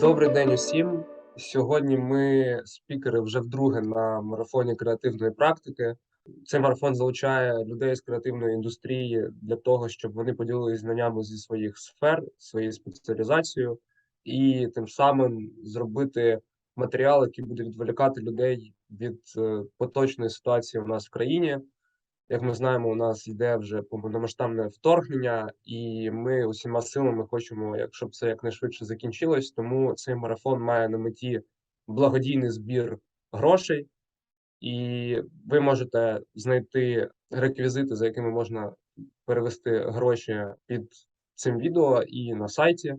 Добрий день усім. Сьогодні ми спікери вже вдруге на марафоні креативної практики. Цей марафон залучає людей з креативної індустрії для того, щоб вони поділилися знаннями зі своїх сфер, своєю спеціалізацією, і тим самим зробити матеріал, який буде відволікати людей від е, поточної ситуації у нас в країні. Як ми знаємо, у нас йде вже повномасштабне вторгнення, і ми усіма силами хочемо, як- щоб це якнайшвидше закінчилось. Тому цей марафон має на меті благодійний збір грошей, і ви можете знайти реквізити, за якими можна перевести гроші під цим відео і на сайті. Е,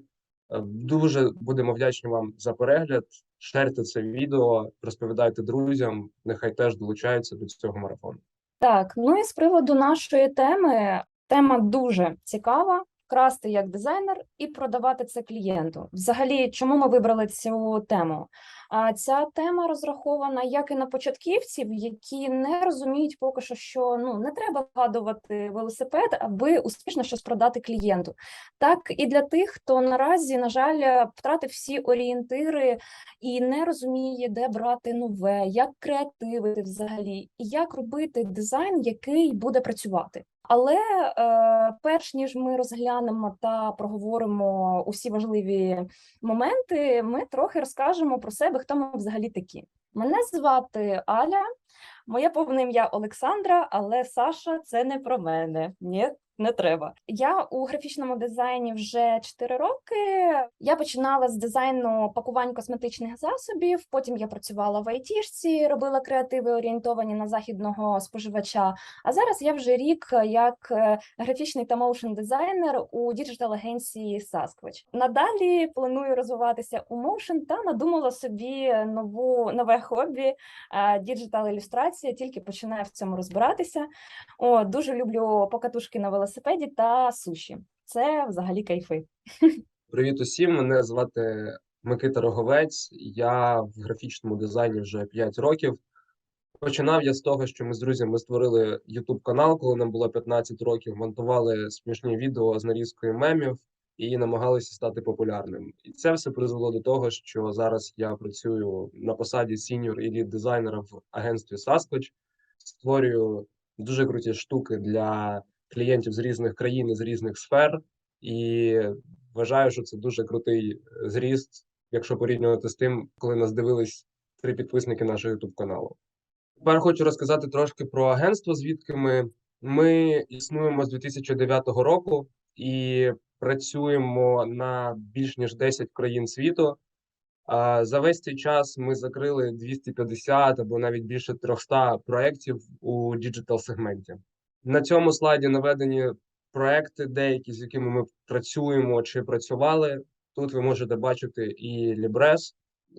Дуже будемо вдячні вам за перегляд. Шерте це відео, розповідайте друзям, нехай теж долучаються до цього марафону. Так, ну і з приводу нашої теми, тема дуже цікава. Красти як дизайнер і продавати це клієнту. Взагалі, чому ми вибрали цю тему? А ця тема розрахована як і на початківців, які не розуміють поки що, що ну не треба вгадувати велосипед, аби успішно щось продати клієнту. Так і для тих, хто наразі, на жаль, втратив всі орієнтири і не розуміє, де брати нове, як креативити взагалі, і як робити дизайн, який буде працювати. Але е, перш ніж ми розглянемо та проговоримо усі важливі моменти, ми трохи розкажемо про себе, хто ми взагалі такі. Мене звати Аля, моє повне ім'я Олександра, але Саша це не про мене. Ні, не треба. Я у графічному дизайні вже 4 роки. Я починала з дизайну пакувань косметичних засобів. Потім я працювала в айтішці, робила креативи орієнтовані на західного споживача. А зараз я вже рік як е, графічний та моушн дизайнер у діджитал агенції Sasquatch. Надалі планую розвиватися у моушн та надумала собі нову нове хобі діджитал ілюстрація. Тільки починаю в цьому розбиратися. О, дуже люблю покатушки на велосипеді та суші. Це взагалі кайфи. Привіт усім, мене звати Микита Роговець. Я в графічному дизайні вже 5 років. Починав я з того, що ми з друзями створили YouTube канал, коли нам було 15 років, монтували смішні відео з нарізкою мемів і намагалися стати популярним. І це все призвело до того, що зараз я працюю на посаді сіньор і лід дизайнера в агентстві Sasquatch, створюю дуже круті штуки для клієнтів з різних країн і з різних сфер. І вважаю, що це дуже крутий е, зріст, якщо порівнювати з тим, коли нас дивились три підписники нашого YouTube каналу. Тепер хочу розказати трошки про агентство, звідки ми. Ми існуємо з 2009 року і працюємо на більш ніж 10 країн світу. За весь цей час ми закрили 250 або навіть більше 300 проєктів у діджитал сегменті. На цьому слайді наведені проекти, деякі з якими ми працюємо чи працювали. Тут ви можете бачити і Libres,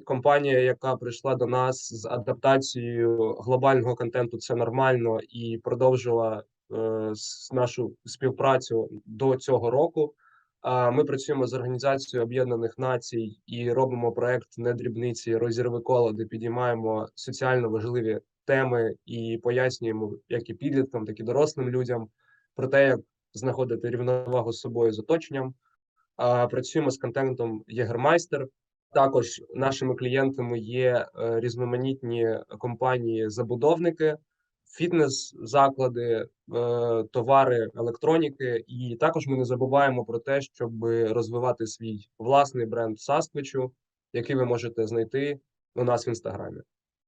компанія, яка прийшла до нас з адаптацією глобального контенту. Це нормально і продовжила е, нашу співпрацю до цього року. А ми працюємо з організацією Об'єднаних Націй і робимо проект не дрібниці розірви коло, де підіймаємо соціально важливі теми і пояснюємо як і підліткам, так і дорослим людям про те, як знаходити рівновагу з собою з оточенням. А, Працюємо з контентом Єгермайстер. Також нашими клієнтами є е, різноманітні компанії-забудовники, фітнес-заклади, е, товари електроніки. І також ми не забуваємо про те, щоб розвивати свій власний бренд Sasquatch, який ви можете знайти у нас в інстаграмі.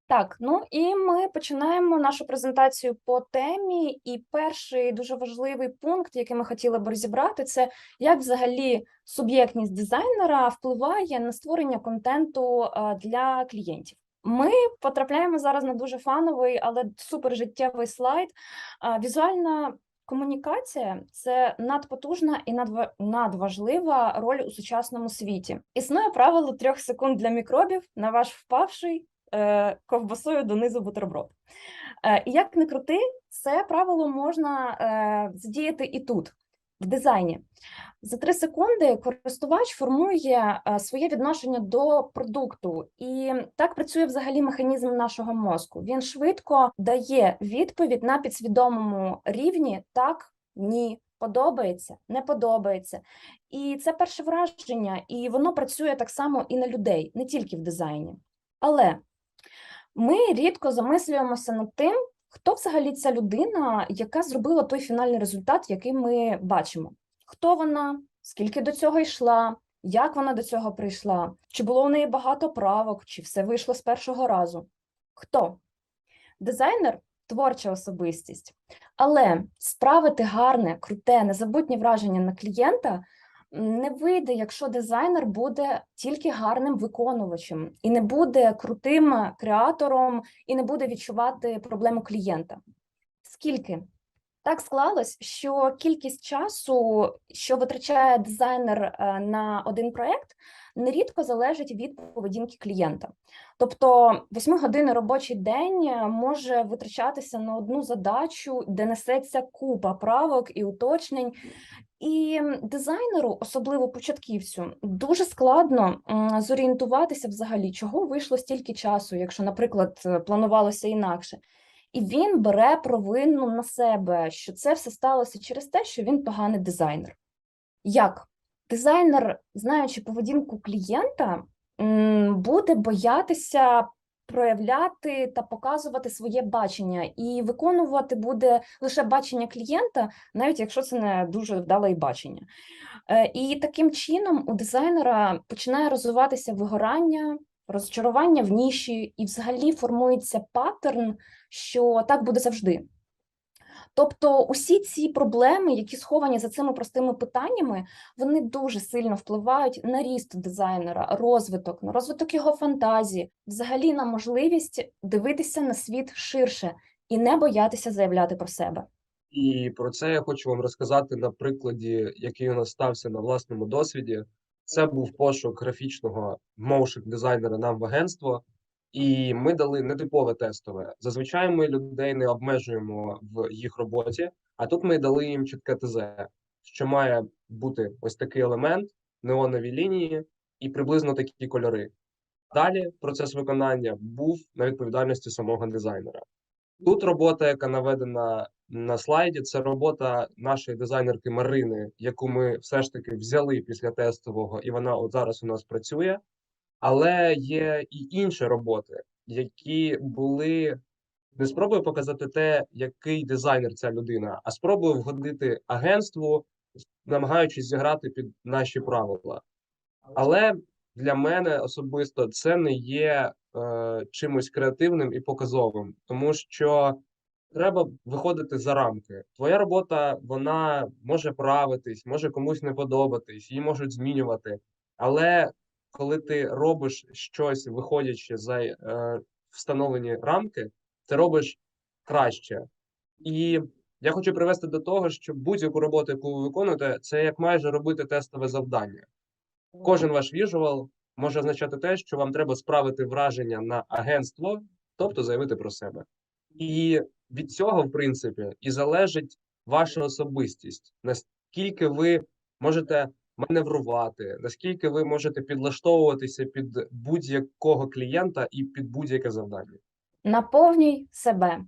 Так, ну і ми починаємо нашу презентацію по темі. І перший дуже важливий пункт, який ми хотіли б розібрати, це як взагалі суб'єктність дизайнера впливає на створення контенту для клієнтів. Ми потрапляємо зараз на дуже фановий, але супер життєвий слайд. Візуальна комунікація це надпотужна і надва- надважлива роль у сучасному світі. Існує правило трьох секунд для мікробів на ваш впавший ковбасою донизу бутерброд. Е, і як не крути, це правило можна е, задіяти і тут. в дизайні. За три секунди користувач формує е, своє відношення до продукту, і так працює взагалі механізм нашого мозку. Він швидко дає відповідь на підсвідомому рівні так, ні, подобається, не подобається. І це перше враження, і воно працює так само і на людей, не тільки в дизайні. Але ми рідко замислюємося над тим, хто взагалі ця людина, яка зробила той фінальний результат, який ми бачимо. Хто вона, скільки до цього йшла, як вона до цього прийшла, чи було у неї багато правок, чи все вийшло з першого разу. Хто? Дизайнер творча особистість. Але справити гарне, круте, незабутнє враження на клієнта не вийде, якщо дизайнер буде тільки гарним виконувачем і не буде крутим креатором, і не буде відчувати проблему клієнта. Скільки? Так склалось, що кількість часу, що витрачає дизайнер е, на один проект, нерідко залежить від поведінки клієнта. Тобто, восьмигодинний робочий день е, може витрачатися на одну задачу, де несеться купа правок і уточнень. І дизайнеру, особливо початківцю, дуже складно зорієнтуватися взагалі, чого вийшло стільки часу, якщо, наприклад, е, планувалося інакше. І він бере провину на себе, що це все сталося через те, що він поганий дизайнер. Як? Дизайнер, знаючи поведінку клієнта, буде боятися проявляти та показувати своє бачення, і виконувати буде лише бачення клієнта, навіть якщо це не дуже вдале бачення. Е, І таким чином у дизайнера починає розвиватися вигорання, розчарування в ніші, і взагалі формується паттерн, що так буде завжди. Тобто, усі ці проблеми, які сховані за цими простими питаннями, вони дуже сильно впливають на ріст дизайнера, розвиток, на розвиток його фантазії, взагалі на можливість дивитися на світ ширше і не боятися заявляти про себе. І про це я хочу вам розказати на прикладі, який у нас стався на власному досвіді. Це був пошук графічного моушн дизайнера нам в агентство, і ми дали нетипове тестове. Зазвичай ми людей не обмежуємо в їх роботі, а тут ми дали їм чітке ТЗ, що має бути ось такий елемент, неонові лінії і приблизно такі кольори. Далі процес виконання був на відповідальності самого дизайнера. Тут робота, яка наведена на слайді, це робота нашої дизайнерки Марини, яку ми все ж таки взяли після тестового, і вона от зараз у нас працює. Але є і інші роботи, які були не спробую показати те, який дизайнер ця людина, а спробую вгодити агентству, намагаючись зіграти під наші правила. Але для мене особисто це не є е, чимось креативним і показовим, тому що треба виходити за рамки. Твоя робота вона може правитись, може комусь не подобатись, її можуть змінювати. Але коли ти робиш щось, виходячи за е, встановлені рамки, ти робиш краще. І я хочу привести до того, що будь-яку роботу, яку ви виконуєте, це як майже робити тестове завдання. Кожен ваш віжуал може означати те, що вам треба справити враження на агентство, тобто заявити про себе. І від цього, в принципі, і залежить ваша особистість, наскільки ви можете маневрувати, наскільки ви можете підлаштовуватися під будь-якого клієнта і під будь-яке завдання. Наповнюй себе.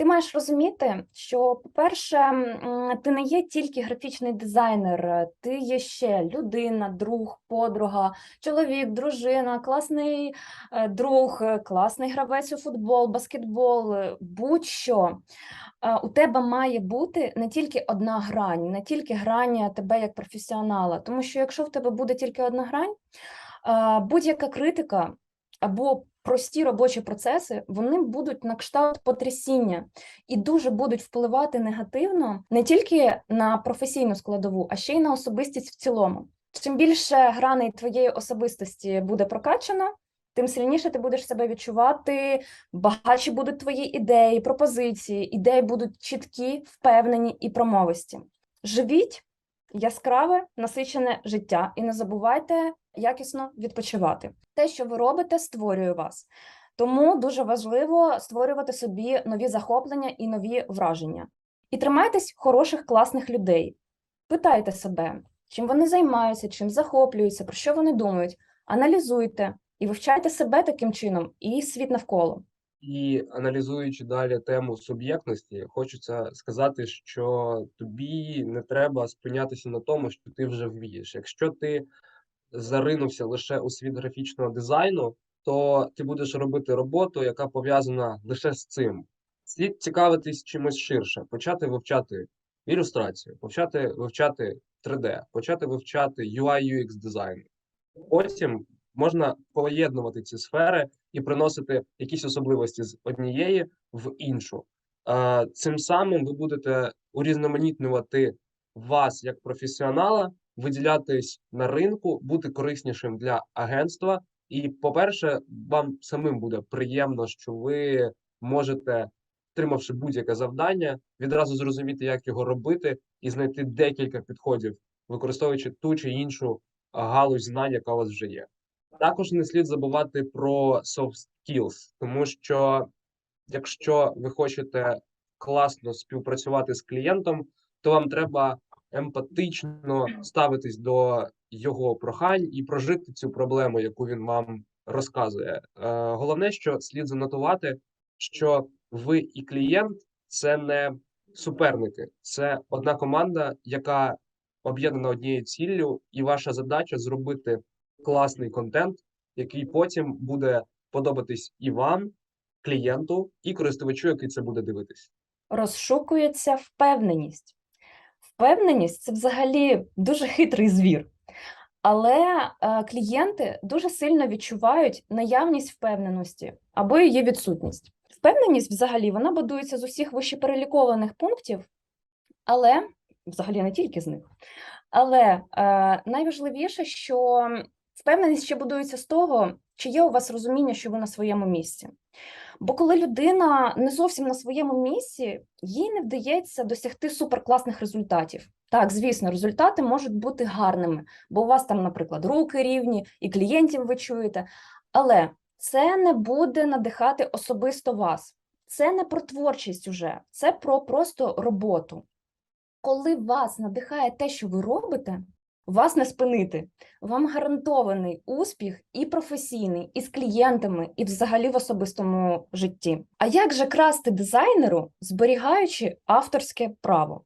Ти маєш розуміти, що, по-перше, ти не є тільки графічний дизайнер, ти є ще людина, друг, подруга, чоловік, дружина, класний е, друг, класний гравець у футбол, баскетбол, е, будь-що. Е, У тебе має бути не тільки одна грань, не тільки грань тебе як професіонала. Тому що якщо в тебе буде тільки одна грань, будь-яка критика або прості робочі процеси, вони будуть на кшталт потрясіння і дуже будуть впливати негативно не тільки на професійну складову, а ще й на особистість в цілому. Чим більше граней твоєї особистості буде прокачано, тим сильніше ти будеш себе відчувати, багатші будуть твої ідеї, пропозиції, ідеї будуть чіткі, впевнені і промовисті. Живіть яскраве, насичене життя і не забувайте якісно відпочивати. Те, що ви робите, створює вас. Тому дуже важливо створювати собі нові захоплення і нові враження. І тримайтесь хороших класних людей. Питайте себе, чим вони займаються, чим захоплюються, про що вони думають. Аналізуйте і вивчайте себе таким чином і світ навколо. І аналізуючи далі тему суб'єктності, хочеться сказати, що тобі не треба спинятися на тому, що ти вже вмієш. Якщо ти заринувся лише у світ графічного дизайну, то ти будеш робити роботу, яка пов'язана лише з цим. Слід цікавитись чимось ширше, почати вивчати ілюстрацію, почати вивчати 3D, почати вивчати UI UX дизайн. Потім можна поєднувати ці сфери і приносити якісь особливості з однієї в іншу. Цим самим ви будете урізноманітнювати вас як професіонала, виділятись на ринку, бути кориснішим для агентства. І, по-перше, вам самим буде приємно, що ви можете, отримавши будь-яке завдання, відразу зрозуміти, як його робити, і знайти декілька підходів, використовуючи ту чи іншу галузь знань, яка у вас вже є. Також не слід забувати про soft skills, тому що якщо ви хочете класно співпрацювати з клієнтом, то вам треба емпатично ставитись до його прохань і прожити цю проблему, яку він вам розказує. Е, Головне, що слід занотувати, що ви і клієнт це не суперники, це одна команда, яка об'єднана однією ціллю, і ваша задача зробити класний контент, який потім буде подобатись і вам, клієнту, і користувачу, який це буде дивитись. Розшукується впевненість. Впевненість це взагалі дуже хитрий звір. Але е, клієнти дуже сильно відчувають наявність впевненості або її відсутність. Впевненість, взагалі, вона будується з усіх вищеперелікованих пунктів, але взагалі не тільки з них. Але е, найважливіше, що впевненість ще будується з того, чи є у вас розуміння, що ви на своєму місці. Бо коли людина не зовсім на своєму місці, їй не вдається досягти суперкласних результатів. Так, звісно, результати можуть бути гарними, бо у вас там, наприклад, руки рівні, і клієнтів ви чуєте. Але це не буде надихати особисто вас. Це не про творчість уже, це про просто роботу. Коли вас надихає те, що ви робите, вас не спинити. Вам гарантований успіх і професійний, і з клієнтами, і взагалі в особистому житті. А як же красти дизайнеру, зберігаючи авторське право?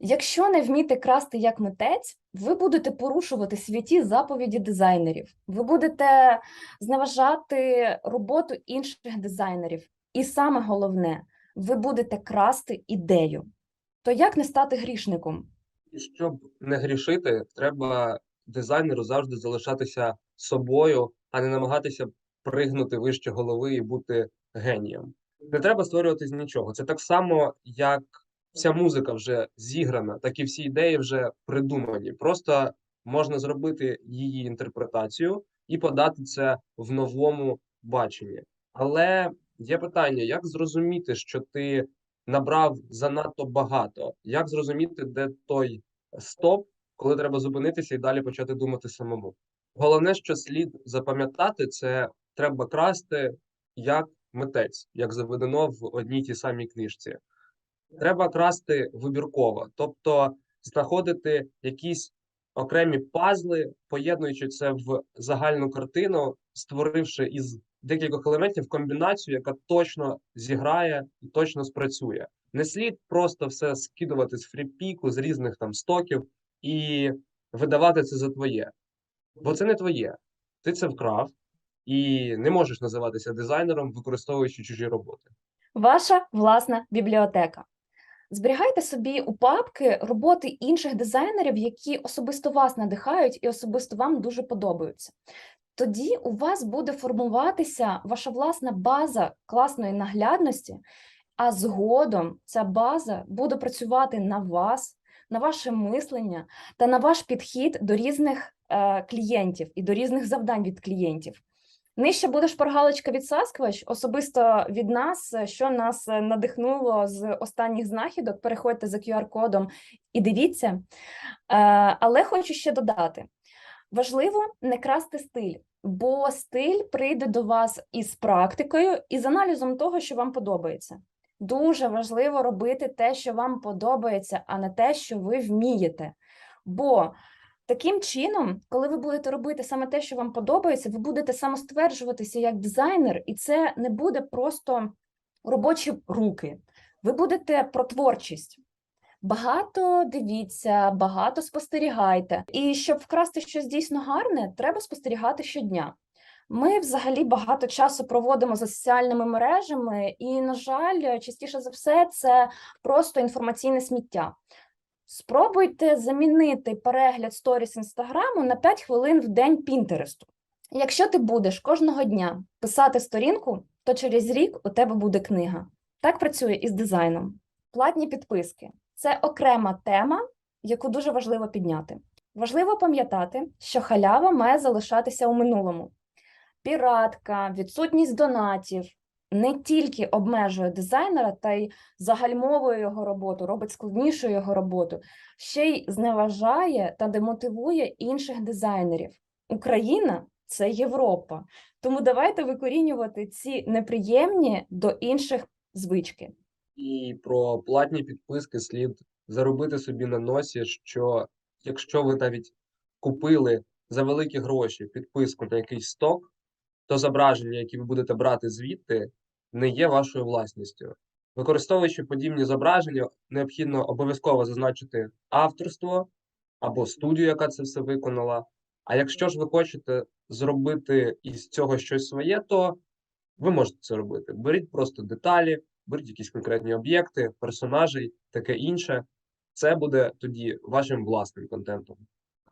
Якщо не вміти красти як митець, ви будете порушувати святі заповіді дизайнерів, ви будете зневажати роботу інших дизайнерів. І саме головне, ви будете красти ідею. То як не стати грішником? Щоб не грішити, треба дизайнеру завжди залишатися собою, а не намагатися пригнути вище голови і бути генієм. Не треба створювати з нічого. Це так само, як вся музика вже зіграна, так і всі ідеї вже придумані. Просто можна зробити її інтерпретацію і подати це в новому баченні. Але є питання: як зрозуміти, що ти набрав занадто багато? Як зрозуміти, де той стоп, коли треба зупинитися і далі почати думати самому? Головне, що слід запам'ятати, це треба красти як митець, як заведено в одній тій самій книжці. Треба красти вибірково, тобто знаходити якісь окремі пазли, поєднуючи це в загальну картину, створивши із декількох елементів комбінацію, яка точно зіграє і точно спрацює. Не слід просто все скидувати з фріпіку, з різних там стоків і видавати це за твоє, бо це не твоє. Ти це вкрав і не можеш називатися дизайнером, використовуючи чужі роботи. Ваша власна бібліотека. Зберігайте собі у папки роботи інших дизайнерів, які особисто вас надихають і особисто вам дуже подобаються. Тоді у вас буде формуватися ваша власна база класної наглядності, а згодом ця база буде працювати на вас, на ваше мислення та на ваш підхід до різних е, клієнтів і до різних завдань від клієнтів. Нижче буде шпаргалочка від Sasquatch, особисто від нас, що нас е, надихнуло з останніх знахідок. Переходьте за QR-кодом і дивіться. Е, Але хочу ще додати: важливо не красти стиль, бо стиль прийде до вас із практикою і з аналізом того, що вам подобається. Дуже важливо робити те, що вам подобається, а не те, що ви вмієте. Бо таким чином, коли ви будете робити саме те, що вам подобається, ви будете самостверджуватися як дизайнер, і це не буде просто робочі руки. Ви будете про творчість. Багато дивіться, багато спостерігайте. І щоб вкрасти щось дійсно гарне, треба спостерігати щодня. Ми взагалі багато часу проводимо за соціальними мережами, і, на жаль, частіше за все, це просто інформаційне сміття. Спробуйте замінити перегляд сторіс інстаграму на 5 хвилин в день Пінтересту. Якщо ти будеш кожного дня писати сторінку, то через рік у тебе буде книга. Так працює і з дизайном. Платні підписки це окрема тема, яку дуже важливо підняти. Важливо пам'ятати, що халява має залишатися у минулому. Піратка, відсутність донатів не тільки обмежує дизайнера та й загальмовує його роботу, робить складнішою його роботу, ще й зневажає та демотивує інших дизайнерів. Україна це Європа. Тому давайте викорінювати ці неприємні до інших звички. І про платні підписки слід заробити собі на носі, що якщо ви навіть купили за великі гроші підписку на якийсь сток, то зображення, які ви будете брати звідти, не є вашою власністю. Використовуючи подібні зображення, необхідно обов'язково зазначити авторство або студію, яка це все виконала. А якщо ж ви хочете зробити із цього щось своє, то ви можете це робити. Беріть просто деталі, беріть якісь конкретні об'єкти, персонажі, таке інше. Це буде тоді вашим власним контентом.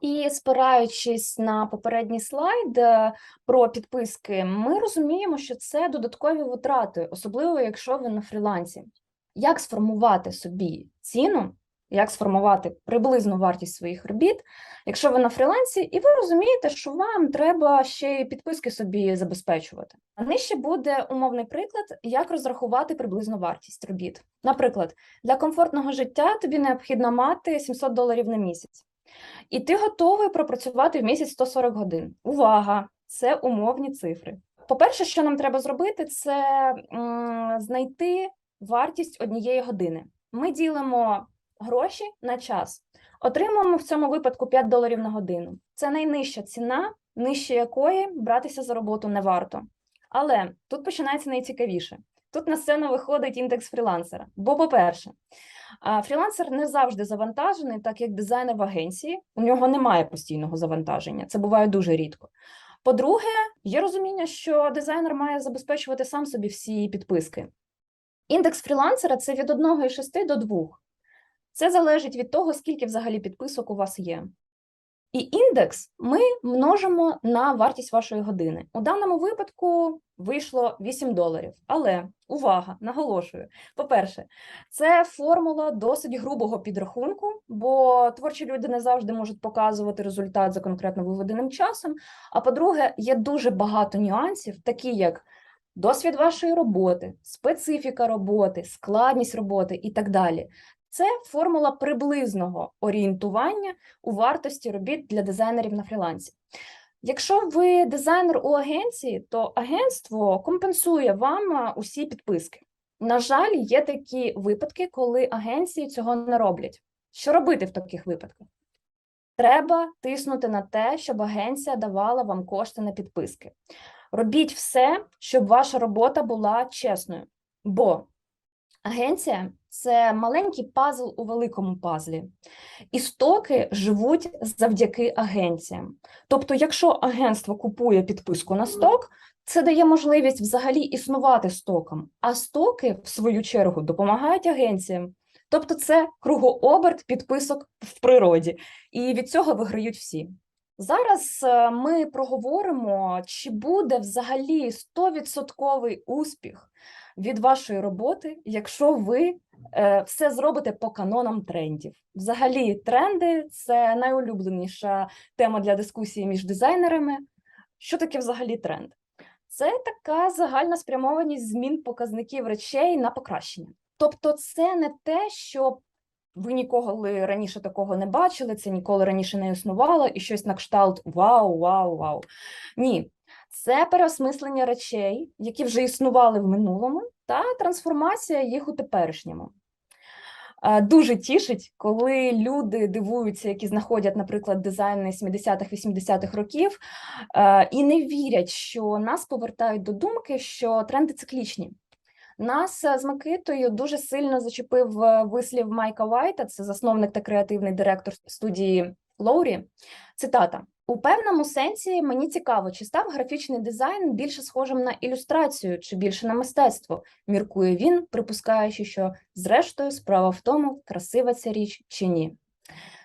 І спираючись на попередній слайд е, про підписки, ми розуміємо, що це додаткові витрати, особливо якщо ви на фрілансі. Як сформувати собі ціну, як сформувати приблизну вартість своїх робіт, якщо ви на фрілансі, і ви розумієте, що вам треба ще й підписки собі забезпечувати. А нижче буде умовний приклад, як розрахувати приблизну вартість робіт. Наприклад, для комфортного життя тобі необхідно мати 700 доларів на місяць. І ти готовий пропрацювати в місяць 140 годин. Увага! Це умовні цифри. По-перше, що нам треба зробити, це знайти вартість однієї години. Ми ділимо гроші на час. Отримуємо в цьому випадку 5 доларів на годину. Це найнижча ціна, нижче якої братися за роботу не варто. Але тут починається найцікавіше. Тут на сцену виходить індекс фрілансера. Бо, по-перше, Фрілансер не завжди завантажений, так як дизайнер в агенції. У нього немає постійного завантаження. Це буває дуже рідко. По-друге, є розуміння, що дизайнер має забезпечувати сам собі всі підписки. Індекс фрілансера це від 1,6 до 2. Це залежить від того, скільки взагалі підписок у вас є. І індекс ми множимо на вартість вашої години. У даному випадку вийшло 8 доларів. Але увага, наголошую. По-перше, це формула досить грубого підрахунку, бо творчі люди не завжди можуть показувати результат за конкретно виведеним часом. А по-друге, є дуже багато нюансів, такі як досвід вашої роботи, специфіка роботи, складність роботи і так далі. Це формула приблизного орієнтування у вартості робіт для дизайнерів на фрілансі. Якщо ви дизайнер у агенції, то агентство компенсує вам усі підписки. На жаль, є такі випадки, коли агенції цього не роблять. Що робити в таких випадках? Треба тиснути на те, щоб агенція давала вам кошти на підписки. Робіть все, щоб ваша робота була чесною, бо агенція це маленький пазл у великому пазлі. І стоки живуть завдяки агенціям. Тобто, якщо агентство купує підписку на сток, це дає можливість взагалі існувати стокам, а стоки, в свою чергу, допомагають агенціям. Тобто, це кругооберт підписок в природі, і від цього виграють всі. Зараз е, ми проговоримо, чи буде взагалі 100% успіх від вашої роботи, якщо ви е, все зробите по канонам трендів. Взагалі, тренди це найулюбленіша тема для дискусії між дизайнерами. Що таке взагалі тренд? Це така загальна спрямованість змін показників речей на покращення. Тобто, це не те, що ви ніколи раніше такого не бачили, це ніколи раніше не існувало, і щось на кшталт вау, вау, вау. Ні, це переосмислення речей, які вже існували в минулому, та трансформація їх у теперішньому. Е, Дуже тішить, коли люди дивуються, які знаходять, наприклад, дизайни 70-х-80-х років, е, і не вірять, що нас повертають до думки, що тренди циклічні. Нас е, з Микитою дуже сильно зачепив вислів Майка Вайта, це засновник та креативний директор студії Лоурі. Цитата: у певному сенсі мені цікаво, чи став графічний дизайн більше схожим на ілюстрацію, чи більше на мистецтво. Міркує він, припускаючи, що зрештою справа в тому, красива ця річ чи ні.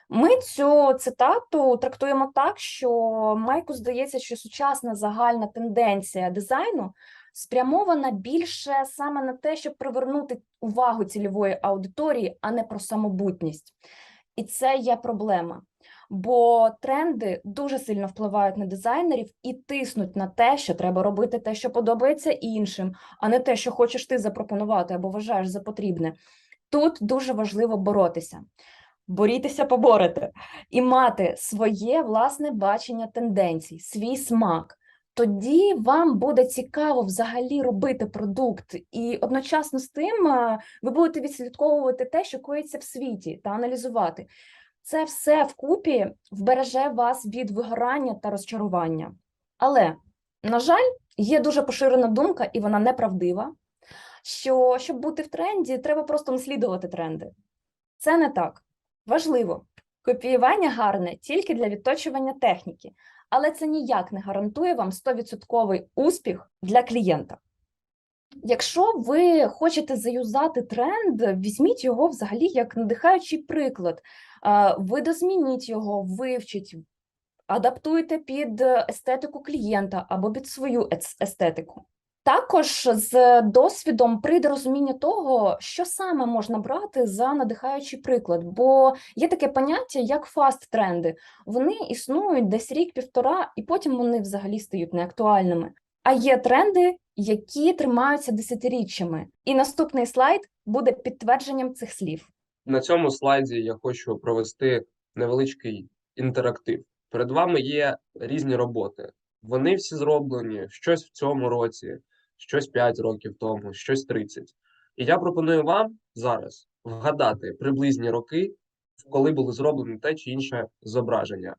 Ми цю цитату трактуємо так, що Майку здається, що сучасна загальна тенденція дизайну спрямована більше саме на те, щоб привернути увагу цільової аудиторії, а не про самобутність. І це є проблема. Бо тренди дуже сильно впливають на дизайнерів і тиснуть на те, що треба робити те, що подобається іншим, а не те, що хочеш ти запропонувати або вважаєш за потрібне. Тут дуже важливо боротися. Борітеся, поборете і мати своє власне бачення тенденцій, свій смак. Тоді вам буде цікаво взагалі робити продукт, і одночасно з тим е, ви будете відслідковувати те, що коїться в світі, та аналізувати. Це все вкупі вбереже вас від вигорання та розчарування. Але, на жаль, є дуже поширена думка, і вона неправдива, що щоб бути в тренді, треба просто наслідувати тренди. Це не так. Важливо. Копіювання гарне тільки для відточування техніки, але це ніяк не гарантує вам 100% успіх для клієнта. Якщо ви хочете заюзати тренд, візьміть його взагалі як надихаючий приклад. Е, Видозмініть його, вивчіть, адаптуйте під естетику клієнта або під свою ес- естетику. Також з досвідом прийде розуміння того, що саме можна брати за надихаючий приклад, бо є таке поняття як фаст-тренди. Вони існують десь рік-півтора, і потім вони взагалі стають неактуальними. А є тренди, які тримаються десятиріччями. І наступний слайд буде підтвердженням цих слів. На цьому слайді я хочу провести невеличкий інтерактив. Перед вами є різні роботи. Вони всі зроблені щось в цьому році, щось 5 років тому, щось 30. І я пропоную вам зараз вгадати приблизні роки, коли були зроблені те чи інше зображення.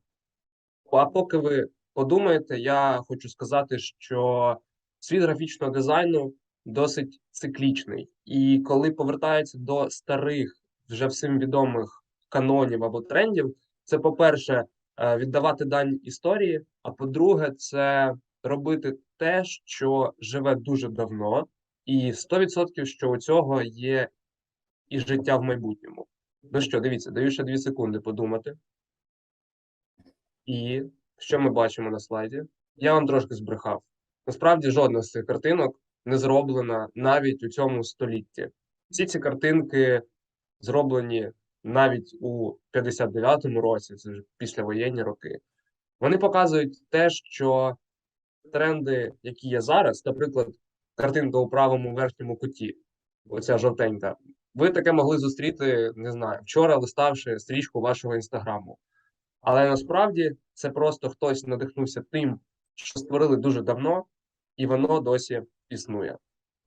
А поки ви подумаєте, я хочу сказати, що світ графічного дизайну досить циклічний. І коли повертаються до старих, вже всім відомих канонів або трендів, це, по-перше, е, віддавати дань історії, а по-друге, це робити те, що живе дуже давно, і 100% що у цього є і життя в майбутньому. Ну що, дивіться, даю ще 2 секунди подумати. І що ми бачимо на слайді? Я вам трошки збрехав. Насправді жодна з цих картинок не зроблена навіть у цьому столітті. Всі ці картинки зроблені навіть у 59-му році, це ж післявоєнні роки. Вони показують те, що тренди, які є зараз, наприклад, картинка у правому верхньому куті, оця жовтенька, ви таке могли зустріти, не знаю, вчора листавши стрічку вашого інстаграму. Але насправді це просто хтось надихнувся тим, що створили дуже давно, і воно досі існує.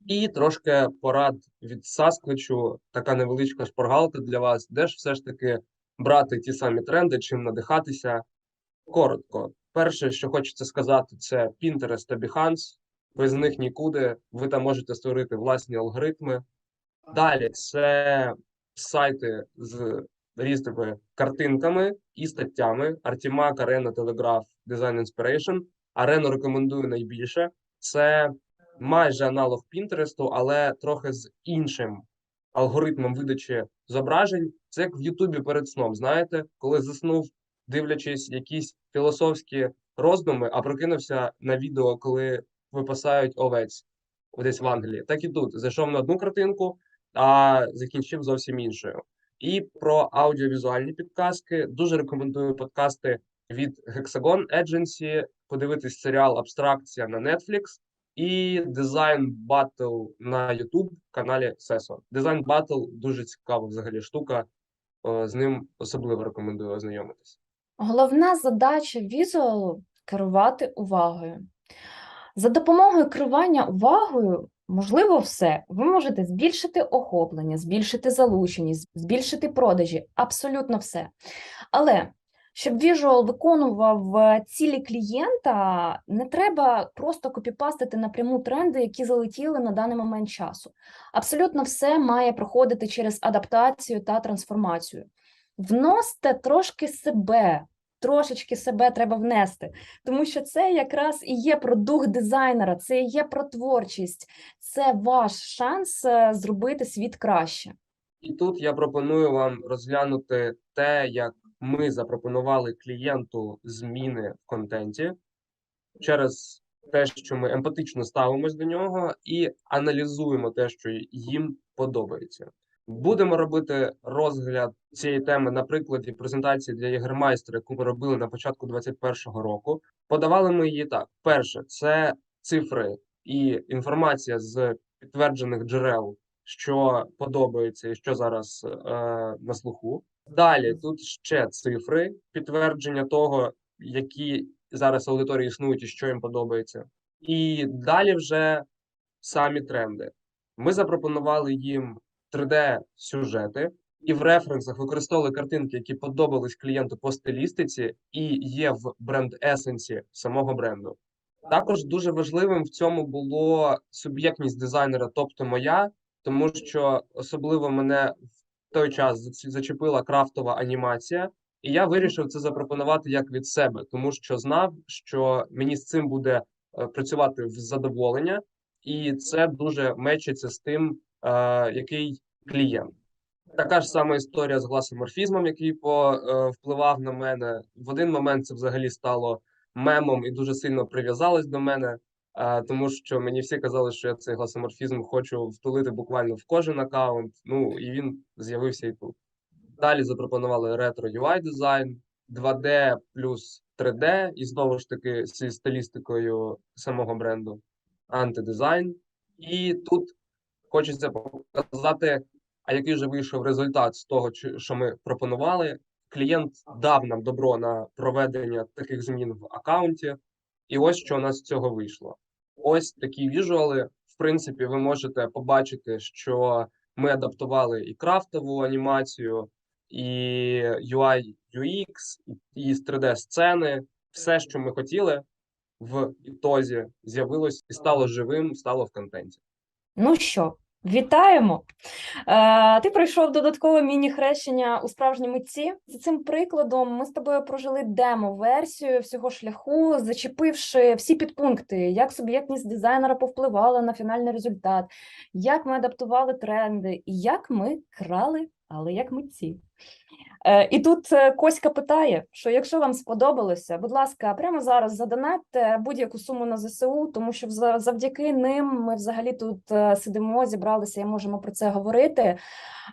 І трошки порад від Саскличу, така невеличка шпаргалка для вас, де ж все ж таки брати ті самі тренди, чим надихатися. Коротко, перше, що хочеться сказати, це Pinterest та Behance. Без них нікуди. Ви там можете створити власні алгоритми. Далі це сайти з різними картинками і статтями. Artimac, Arena, Telegraph, Design Inspiration. Арену рекомендую найбільше. Це майже аналог Пінтересту, але трохи з іншим алгоритмом видачі зображень. Це як в Ютубі перед сном. Знаєте, коли заснув, дивлячись якісь філософські роздуми, а прокинувся на відео, коли випасають овець десь в Англії. Так і тут зайшов на одну картинку, а закінчив зовсім іншою. І про аудіовізуальні підказки дуже рекомендую подкасти від Hexagon Agency, подивитись серіал Абстракція на Netflix і Design Battle на YouTube каналі SESO. Design Battle дуже цікава взагалі штука. З ним особливо рекомендую ознайомитись. Головна задача візуалу керувати увагою. За допомогою керування увагою можливо, все. Ви можете збільшити охоплення, збільшити залученість, збільшити продажі, абсолютно все. Але щоб віжуал виконував е, цілі клієнта, не треба просто копіпастити напряму тренди, які залетіли на даний момент часу. Абсолютно все має проходити через адаптацію та трансформацію. Вносьте трошки себе, трошечки себе треба внести, тому що це якраз і є про дух дизайнера, це і є про творчість, це ваш шанс е, зробити світ краще. І тут я пропоную вам розглянути те, як ми запропонували клієнту зміни в контенті через те, що ми емпатично ставимось до нього і аналізуємо те, що їм подобається. Будемо робити розгляд цієї теми на прикладі презентації для єгермайстера, яку ми робили на початку 2021 року. Подавали ми її так: перше, це цифри і інформація з підтверджених джерел, що подобається і що зараз е, на слуху. Далі тут ще цифри, підтвердження того, які зараз аудиторії існують і що їм подобається. І далі вже самі тренди. Ми запропонували їм 3D-сюжети і в референсах використовували картинки, які подобались клієнту по стилістиці, і є в бренд-есенсі самого бренду. Також дуже важливим в цьому було суб'єктність дизайнера, тобто моя, тому що особливо мене в той час зачепила крафтова анімація, і я вирішив це запропонувати як від себе, тому що знав, що мені з цим буде е, працювати в задоволення, і це дуже мечиться з тим, е, який клієнт. Така ж сама історія з гласоморфізмом, який е, впливав на мене. В один момент це взагалі стало мемом і дуже сильно прив'язалось до мене, е, тому що мені всі казали, що я цей гласоморфізм хочу втулити буквально в кожен аккаунт. Ну і він з'явився і тут. Далі запропонували ретро UI дизайн, 2D плюс 3D, і знову ж таки зі стилістикою самого бренду, антидизайн. І тут хочеться показати, а який же вийшов результат з того, що ми пропонували. Клієнт дав нам добро на проведення таких змін в аккаунті, і ось що у нас з цього вийшло. Ось такі віжуали. В принципі, ви можете побачити, що ми адаптували і крафтову анімацію, і UI, UX, і з 3D-сцени. Все, що ми хотіли, в ітозі з'явилось і стало живим, стало в контенті. Ну що, вітаємо! Е, ти пройшов додаткове міні-хрещення у справжній митці. За цим прикладом ми з тобою прожили демо-версію всього шляху, зачепивши всі підпункти, як суб'єктність дизайнера повпливала на фінальний результат, як ми адаптували тренди, і як ми крали, але як митці. Е, І тут е, Коська питає, що якщо вам сподобалося, будь ласка, прямо зараз задонатьте будь-яку суму на ЗСУ, тому що завдяки ним ми взагалі тут е, сидимо, зібралися і можемо про це говорити.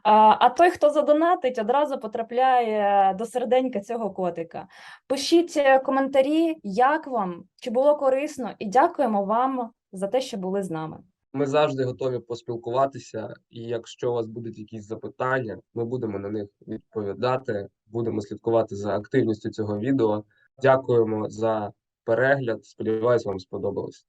А, той, хто задонатить, одразу потрапляє до серденька цього котика. Пишіть коментарі, як вам, чи було корисно, і дякуємо вам за те, що були з нами. Ми завжди готові поспілкуватися, і якщо у вас будуть якісь запитання, ми будемо на них відповідати. Будемо слідкувати за активністю цього відео. Дякуємо за перегляд. Сподіваюсь, вам сподобалось.